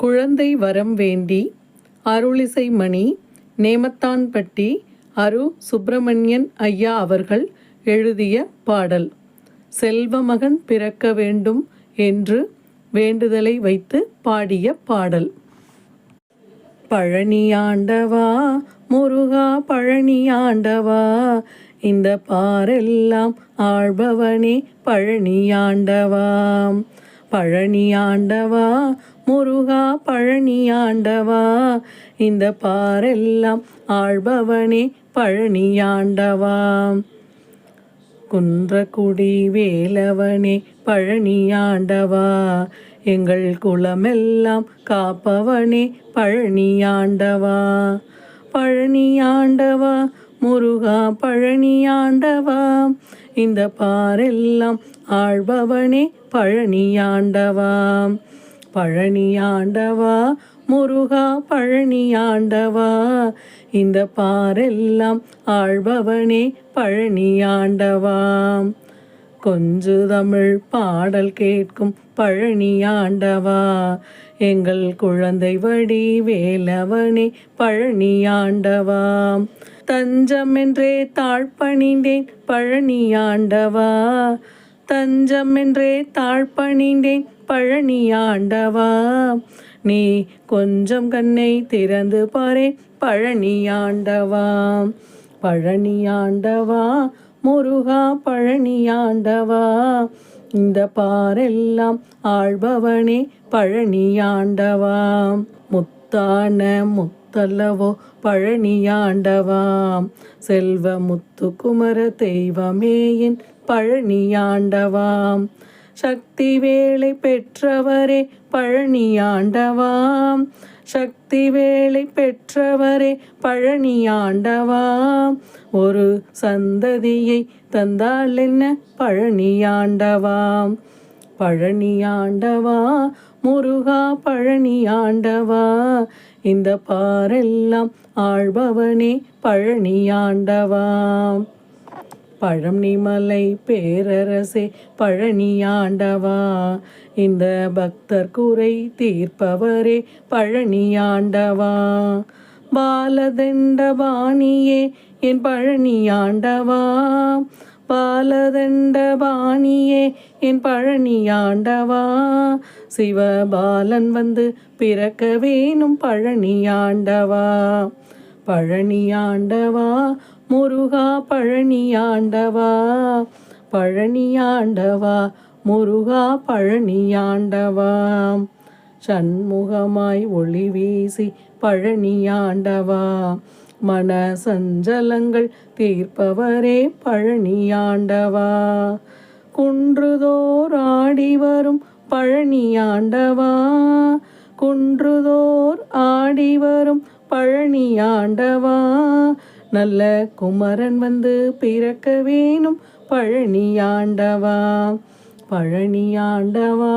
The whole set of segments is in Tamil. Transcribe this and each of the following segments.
குழந்தை வரம் வேண்டி அருளிசை மணி நேமத்தான்பட்டி அரு சுப்பிரமணியன் ஐயா அவர்கள் எழுதிய பாடல். செல்வமகன் பிறக்க வேண்டும் என்று வேண்டுதலை வைத்து பாடிய பாடல். பழனியாண்டவா முருகா பழனியாண்டவா இந்த பாரெல்லாம் ஆழ்பவனே பழனியாண்டவா பழனியாண்டவா முருகா பழனி ஆண்டவா இந்த பாரெல்லாம் ஆழ்பவனே பழனி ஆண்டவா. குன்றக்குடி வேலவனே பழனி ஆண்டவா எங்கள் குலமெல்லாம் காப்பவனே பழனி ஆண்டவா. பழனி ஆண்டவா முருகா பழனி ஆண்டவா இந்த பாரெல்லாம் ஆழ்பவனே பழனி ஆண்டவா. பழனியாண்டவா முருகா பழனியாண்டவா. இந்த பாரெல்லாம் ஆழ்பவனே பழனியாண்டவா. கொஞ்சு தமிழ் பாடல் கேட்கும் பழனியாண்டவா. எங்கள் குழந்தை வடி வேலவனே பழனியாண்டவா. தஞ்சம் என்றே தாழ்பணிந்தேன் பழனியாண்டவா. தஞ்சம் என்றே தாழ்பணிந்தேன் பழனியாண்டவா நீ கொஞ்சம் கண்ணை திறந்து பாரே. பழனியாண்டவா பழனியாண்டவா முருகா பழனியாண்டவா இந்த பாரெல்லாம் ஆழ்பவனே பழனி ஆண்டவா. முத்தான முத்தல்லவோ பழனியாண்டவாம் செல்வ முத்துக்குமர தெய்வமேயின் பழனியாண்டவாம். சக்தி வேலை பெற்றவரே பழனியாண்டவாம். சக்தி வேலை பெற்றவரே பழனியாண்டவாம். ஒரு சந்ததியை தந்தால் என்ன? பழனியாண்டவாம். பழனியாண்டவா? முருகா பழனியாண்டவா? இந்த பாரெல்லாம் ஆழ்பவனே பழனியாண்டவாம். பழம்னிமலை பேரரசே பழனியாண்டவா இந்த பக்தர் குறை தீர்ப்பவரே பழனியாண்டவா பாலதண்டபாணியே என் பழனியாண்டவா பாலதண்டபாணியே என் பழனியாண்டவா சிவபாலன் வந்து பிறக்க வேணும் பழனியாண்டவா பழனியாண்டவா முருகா பழனியாண்டவா பழனியாண்டவா முருகா பழனியாண்டவா சண்முகமாய் ஒளி வீசி பழனியாண்டவா மன சஞ்சலங்கள் தீர்ப்பவரே பழனியாண்டவா குன்றுதோராடி வரும் பழனியாண்டவா குன்றுதோர் ஆடி வரும் பழனியாண்டவா நல்ல குமரன் வந்து பிறக்க வேணும். பழனியாண்டவா பழனியாண்டவா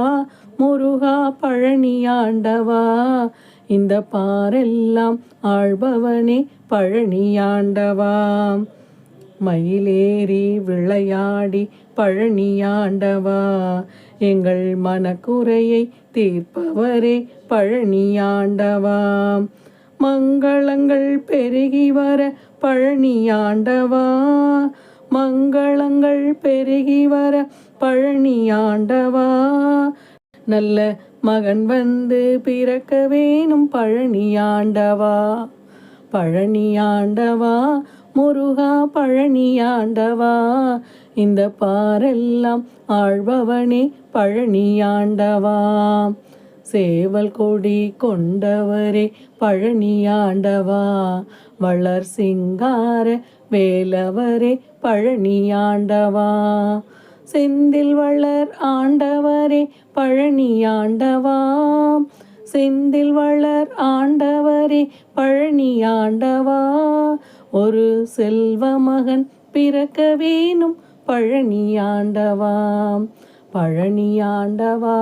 முருகா பழனியாண்டவா இந்த பாரெல்லாம் ஆழ்பவனே பழனியாண்டவா மயிலேறி விளையாடி பழனியாண்டவா எங்கள் மனக்குறையை தீர்ப்பவரே பழனியாண்டவா மங்களங்கள் பெருகி வர பழனியாண்டவா மங்களங்கள் பெருகி வர பழனியாண்டவா நல்ல மகன் வந்து பிறக்க வேணும் பழனியாண்டவா பழனியாண்டவா முருகா பழனியாண்டவா இந்த பாரெல்லாம் ஆழ்பவனே பழனியாண்டவா சேவல் கொடி கொண்டவரே பழனியாண்டவா? வளர் சிங்கார வேலவரே பழனியாண்டவா? செந்தில் வளர் ஆண்டவரே பழனியாண்டவா? செந்தில் வளர் ஆண்டவரே பழனியாண்டவா? ஒரு செல்வ மகன் பிறக்க வேணும் பழனியாண்டவா? பழனியாண்டவா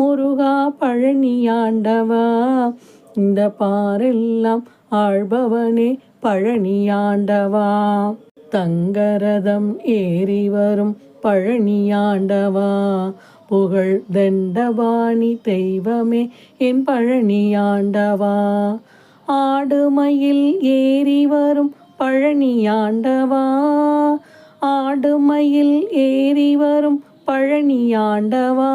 முருகா பழனியாண்டவா இந்த பாரெல்லாம் ஆழ்பவனே பழனியாண்டவா தங்கரதம் ஏறி வரும் பழனியாண்டவா புகழ் தண்டபாணி தெய்வமே என் பழனியாண்டவா ஆடுமையில் ஏறி வரும் பழனியாண்டவா ஆடுமையில் ஏறி வரும் பழனியாண்டவா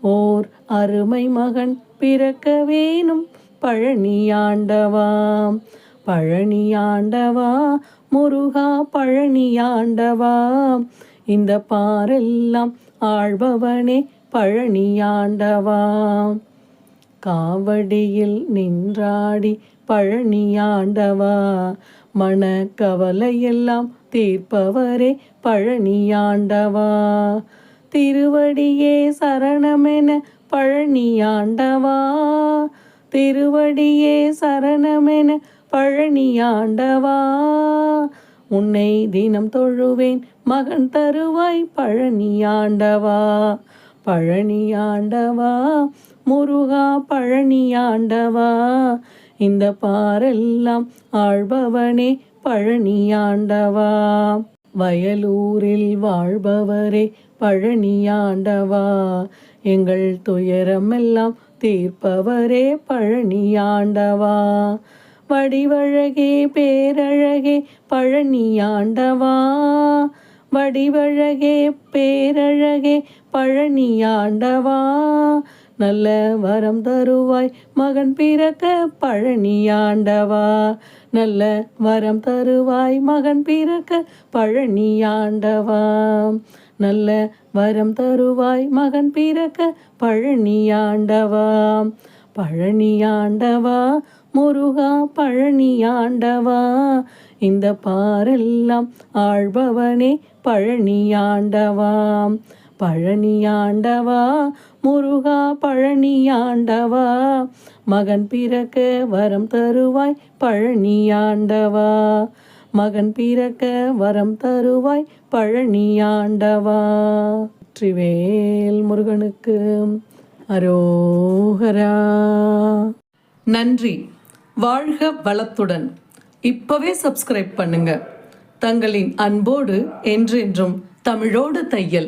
ஓர் அருமை மகன் பிறக்க வேணும். பழனியாண்டவாம் பழனியாண்டவா முருகா பழனியாண்டவா இந்த பாரெல்லாம் ஆழ்பவனே பழனியாண்டவாம் காவடியில் நின்றாடி பழனியாண்டவா மன கவலையெல்லாம் தீர்ப்பவரே பழனியாண்டவா திருவடியே சரணமென பழனியாண்டவா. திருவடியே சரணமென பழனியாண்டவா. உன்னை தினம் தொழுவேன் மகன் தருவாய் பழனியாண்டவா. பழனியாண்டவா முருகா பழனியாண்டவா. இந்த பாரெல்லாம் ஆழ்பவனே பழனியாண்டவா. வயலூரில் வாழ்பவரே பழனியாண்டவா. எங்கள் துயரமெல்லாம் தீர்ப்பவரே பழனியாண்டவா. வடிவழகே பேரழகே பழனியாண்டவா. வடிவழகே பேரழகே பழனியாண்டவா. நல்ல வரம் தருவாய் மகன் பிறக்க பழனியாண்டவா. நல்ல வரம் தருவாய் மகன் பிறக்க பழனியாண்டவா. நல்ல வரம் தருவாய் மகன் பிறக்க பழனியாண்டவா பழனியாண்டவா முருகா பழனியாண்டவா இந்த பாரெல்லாம் ஆழ்பவனே பழனியாண்டவா பழனியாண்டவா முருகா பழனியாண்டவா மகன் பிறக்க வரம் தருவாய் பழனியாண்டவா மகன் பிறக்க வரம் தருவாய் பழனியாண்டவா வெற்றிவேல் முருகனுக்கு அரோகரா. நன்றி. வாழ்க வளத்துடன். இப்பவே சப்ஸ்கிரைப் பண்ணுங்க. தங்களின் அன்போடு என்றென்றும் தமிழோடு தையல்.